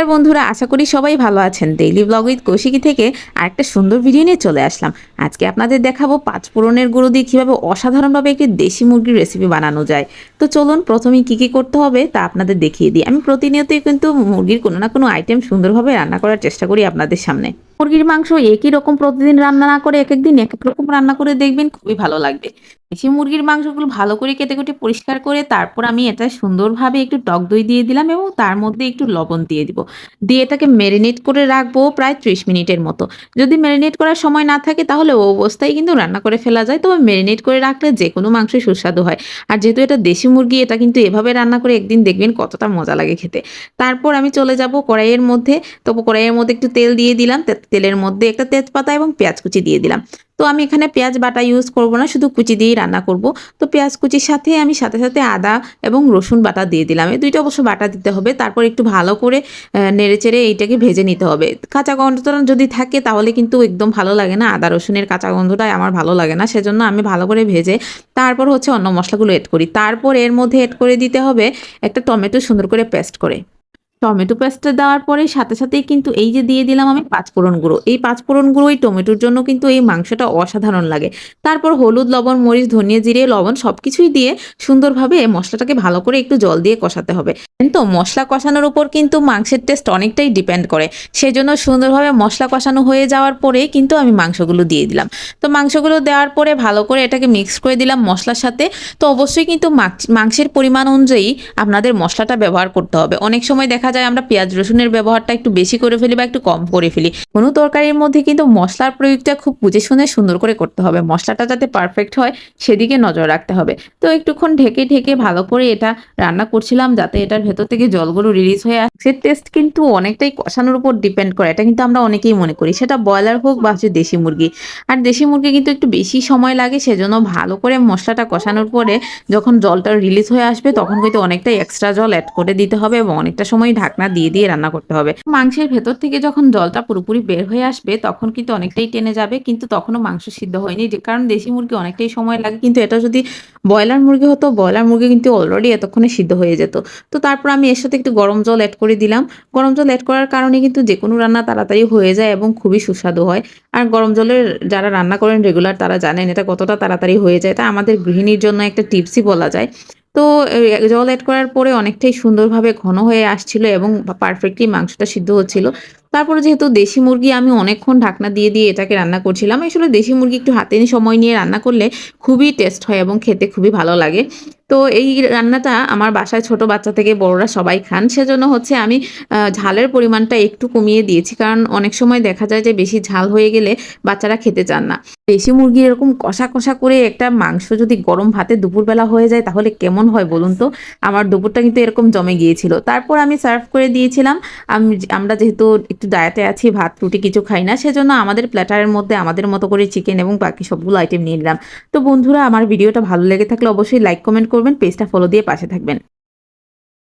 নমস্কার বন্ধুরা আশা করি সবাই ভালো আছেন। ডেইলি ব্লগ উইথ কৌশিকী থেকে আরেকটা সুন্দর ভিডিও নিয়ে চলে আসলাম। আজকে আপনাদের দেখাবো পাঁচ ফোড়নের গুঁড়ো দিয়ে কীভাবে অসাধারণভাবে একটি দেশি মুরগির রেসিপি বানানো যায়। তো চলুন প্রথমে কী কী করতে হবে তা আপনাদের দেখিয়ে দিই। আমি প্রতিনিয়তই কিন্তু মুরগির কোনো না কোনো আইটেম সুন্দরভাবে রান্না করার চেষ্টা করি আপনাদের সামনে। মুরগির মাংস একই রকম প্রতিদিন রান্না না করে এক একদিন এক এক রকম রান্না করে দেখবেন খুবই ভালো লাগবে। দেশি মুরগির মাংসগুলো ভালো করে কেটে কেটে পরিষ্কার করে তারপর আমি এটা সুন্দরভাবে একটু টক দই দিয়ে দিলাম এবং তার মধ্যে একটু লবণ দিয়ে দিব। দিয়ে এটাকে ম্যারিনেট করে রাখব প্রায় ত্রিশ মিনিটের মতো। যদি ম্যারিনেট করার সময় না থাকে তাহলে ও অবস্থায় কিন্তু রান্না করে ফেলা যায়। তবে ম্যারিনেট করে রাখলে যে কোনো মাংসই সুস্বাদু হয়। আর যেহেতু এটা দেশি মুরগি, এটা কিন্তু এভাবে রান্না করে একদিন দেখবেন কতটা মজা লাগে খেতে। তারপর আমি চলে যাব কড়াইয়ের মধ্যে। তো কড়াইয়ের মধ্যে একটু তেল দিয়ে দিলাম। তেলের মধ্যে একটা তেজপাতা এবং পেঁয়াজ কুচি দিয়ে দিলাম। তো আমি এখানে পেঁয়াজ বাটা ইউজ করব না, শুধু কুচি দিয়েই রান্না করব। তো পেঁয়াজ কুচির সাথে আমি সাথে সাথে আদা এবং রসুন বাটা দিয়ে দিলাম। এই দুইটা অবশ্য বাটা দিতে হবে, তারপর একটু ভালো করে নেড়ে চেড়ে এইটাকে ভেজে নিতে হবে। কাঁচা গন্ধটা যদি থাকে তাহলে কিন্তু একদম ভালো লাগে না, আদা রসুনের কাঁচা গন্ধটাই আমার ভালো লাগে না, সেজন্য আমি ভালো করে ভেজে তারপর হচ্ছে অন্য মশলাগুলো এড করি। তারপর এর মধ্যে এড করে দিতে হবে একটা টমেটো সুন্দর করে পেস্ট করে। টমেটো পেস্টটা দেওয়ার পরে সাথে সাথেই কিন্তু এই যে দিয়ে দিলাম আমি পাঁচফোড়ন গুঁড়ো। এই পাঁচফোড়ন গুঁড়ো এই টমেটোর জন্য কিন্তু এই মাংসটা অসাধারণ লাগে। তারপর হলুদ, লবণ, মরিচ, ধনিয়া জিরে, লবণ সব কিছুই দিয়ে সুন্দরভাবে মশলাটাকে ভালো করে একটু জল দিয়ে কষাতে হবে। তো মশলা কষানোর উপর কিন্তু মাংসের টেস্ট অনেকটাই ডিপেন্ড করে। সেজন্য সুন্দরভাবে মশলা কষানো হয়ে যাওয়ার পরেই কিন্তু আমি মাংসগুলো দিয়ে দিলাম। তো মাংসগুলো দেওয়ার পরে ভালো করে এটাকে মিক্স করে দিলাম মশলার সাথে। তো অবশ্যই কিন্তু মাংস- মাংসের পরিমাণ অনুযায়ী আপনাদের মশলাটা ব্যবহার করতে হবে। অনেক সময় দেখা যায় আমরা পেঁয়াজ রসুনের ব্যবহারটা একটু বেশি করে ফেলি বা একটু কম করে ফেলি। কোনো তরকারির মধ্যে কিন্তু মশলার প্রয়োগটা খুব বুঝে শুনে সুন্দর করে করতে হবে। মশলাটা যাতে পারফেক্ট হয়, সেদিকে নজর রাখতে হবে। তো একটুক্ষণ ঢেকে ঢেকে ভালো করে এটা রান্না করছিলাম যাতে এটার ভেতর থেকে জলগুলো রিলিজ হয়ে আসে। টেস্ট কিন্তু অনেকটাই কষানোর উপর ডিপেন্ড করে। এটা কিন্তু আমরা অনেকেই মনে করি। সেটা ব্রয়লার হোক বা হচ্ছে দেশি মুরগি। আর দেশি মুরগি কিন্তু একটু বেশি সময় লাগে, সেজন্য ভালো করে মশলাটা কষানোর পরে যখন জলটা রিলিজ হয়ে আসবে, তখন কিন্তু অনেকটাই এক্সট্রা জল অ্যাড করে দিতে হবে এবং অনেকটা সময় ঢাকনা দিয়ে দিয়ে রান্না করতে হবে। মাংসের ভেতর থেকে যখন জলটা পুরোপুরি বের হয়ে আসবে, তখন কিন্তু অনেকটাই টেনে যাবে, কিন্তু তখনও মাংস সিদ্ধ হয়নি। কারণ দেশি মুরগি অনেকটাই সময় লাগে, কিন্তু এটা যদি ব্রয়লার মুরগি হতো, ব্রয়লার মুরগি কিন্তু অলরেডি এতক্ষণে সিদ্ধ হয়ে যেত। তো তারপর আমি এর সাথে একটু গরম জল অ্যাড করে দিলাম। গরম জল অ্যাড করার কারণে কিন্তু যে কোনো রান্না তাড়াতাড়ি হয়ে যায় এবং খুবই সুস্বাদু হয়। আর গরম জলের যারা রান্না করেন রেগুলার তারা জানেন এটা কতটা তাড়াতাড়ি হয়ে যায়। এটা আমাদের গৃহিণীর জন্য একটা টিপসই বলা যায়। তো জল অ্যাড করার পরে অনেকটাই সুন্দরভাবে ঘন হয়ে আসছিল এবং পারফেক্টলি মাংসটা সিদ্ধ হচ্ছিল। তারপরে যেহেতু দেশি মুরগি আমি অনেকক্ষণ ঢাকনা দিয়ে দিয়ে এটাকে রান্না করছিলাম, আসলে দেশি মুরগি একটু হাতে সময় নিয়ে রান্না করলে খুবই টেস্ট হয় এবং খেতে খুবই ভালো লাগে। তো এই রান্নাটা আমার বাসায় ছোট বাচ্চা থেকে বড়রা সবাই খান, সেজন্য হচ্ছে আমি ঝালের পরিমাণটা একটু কমিয়ে দিয়েছি, কারণ অনেক সময় দেখা যায় যে বেশি ঝাল হয়ে গেলে বাচ্চারা খেতে চান না। দেশি মুরগি এরকম কষা কষা করে একটা মাংস যদি গরম ভাতে দুপুরবেলা হয়ে যায় তাহলে কেমন হয় বলুন তো? আমার দুপুরটা কিন্তু এরকম জমে গিয়েছিল। তারপর আমি সার্ভ করে দিয়েছিলাম আমরা যেহেতু একটু দায়াতে আছি, ভাত, রুটি কিছু খাই না, সেজন্য আমাদের প্ল্যাটারের মধ্যে আমাদের মতো করে চিকেন এবং বাকি সবগুলো আইটেম নিয়ে নিলাম। তো বন্ধুরা, আমার ভিডিওটা ভালো লেগে থাকলে অবশ্যই লাইক কমেন্ট করবেন পেজটা ফলো দিয়ে পাশে থাকবেন।